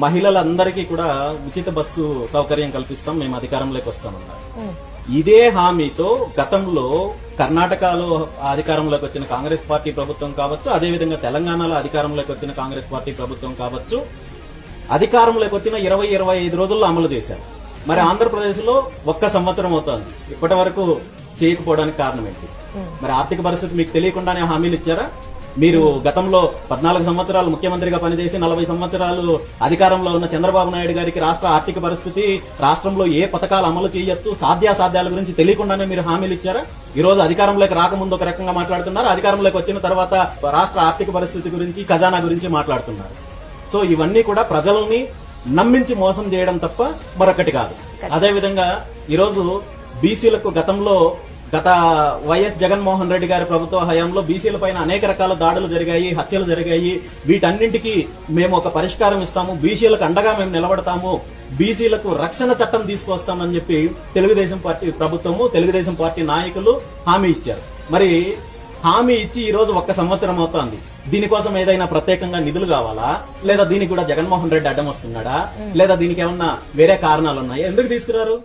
మహిళలందరికీ కూడా ఉచిత బస్సు సౌకర్యం కల్పిస్తాం మేము అధికారంలోకి వస్తామన్నారు. ఇదే హామీతో గతంలో కర్ణాటకలో అధికారంలోకి వచ్చిన కాంగ్రెస్ పార్టీ ప్రభుత్వం కావచ్చు అదేవిధంగా తెలంగాణలో అధికారంలోకి వచ్చిన కాంగ్రెస్ పార్టీ ప్రభుత్వం కావచ్చు అధికారంలోకి వచ్చిన ఇరవై ఇరవై ఐదు రోజుల్లో అమలు చేశారు. మరి ఆంధ్రప్రదేశ్లో ఒక్క సంవత్సరం అవుతోంది. ఇప్పటి వరకు చేయకపోవడానికి కారణం ఏంటి? మరి ఆర్థిక పరిస్థితి మీకు తెలియకుండానే హామీలు ఇచ్చారా? మీరు గతంలో పద్నాలుగు సంవత్సరాలు ముఖ్యమంత్రిగా పనిచేసి నలభై సంవత్సరాలు అధికారంలో ఉన్న చంద్రబాబు నాయుడు గారికి రాష్ట్ర ఆర్థిక పరిస్థితి రాష్ట్రంలో ఏ పథకాలు అమలు చేయొచ్చు సాధ్యాసాధ్యాల గురించి తెలియకుండానే మీరు హామీలు ఇచ్చారా? ఈ రోజు అధికారంలోకి రాకముందు ఒక రకంగా మాట్లాడుతున్నారు అధికారంలోకి వచ్చిన తర్వాత రాష్ట్ర ఆర్థిక పరిస్థితి గురించి ఖజానా గురించి మాట్లాడుతున్నారు. సో ఇవన్నీ కూడా ప్రజల్ని నమ్మించి మోసం చేయడం తప్ప మరొకటి కాదు. అదే విధంగా ఈరోజు బీసీలకు గతంలో గత వైఎస్ జగన్మోహన్ రెడ్డి గారి ప్రభుత్వ హయాంలో బీసీల పైన అనేక రకాల దాడులు జరిగాయి హత్యలు జరిగాయి. వీటన్నింటికి మేము ఒక పరిష్కారం ఇస్తాము. బీసీలకు అండగా మేము నిలబడతాము. బీసీలకు రక్షణ చట్టం తీసుకొస్తామని చెప్పి తెలుగుదేశం పార్టీ ప్రభుత్వము తెలుగుదేశం పార్టీ నాయకులు హామీ ఇచ్చారు. మరి హామీ ఇచ్చి ఈ రోజు ఒక్క సంవత్సరం అవుతోంది. దీనికోసం ఏదైనా ప్రత్యేకంగా నిధులు కావాలా? లేదా దీనికి కూడా జగన్మోహన్ రెడ్డి అడ్డం వస్తున్నాడా? లేదా దీనికి ఏమన్నా వేరే కారణాలు ఉన్నాయా? ఎందుకు తీసుకురారు?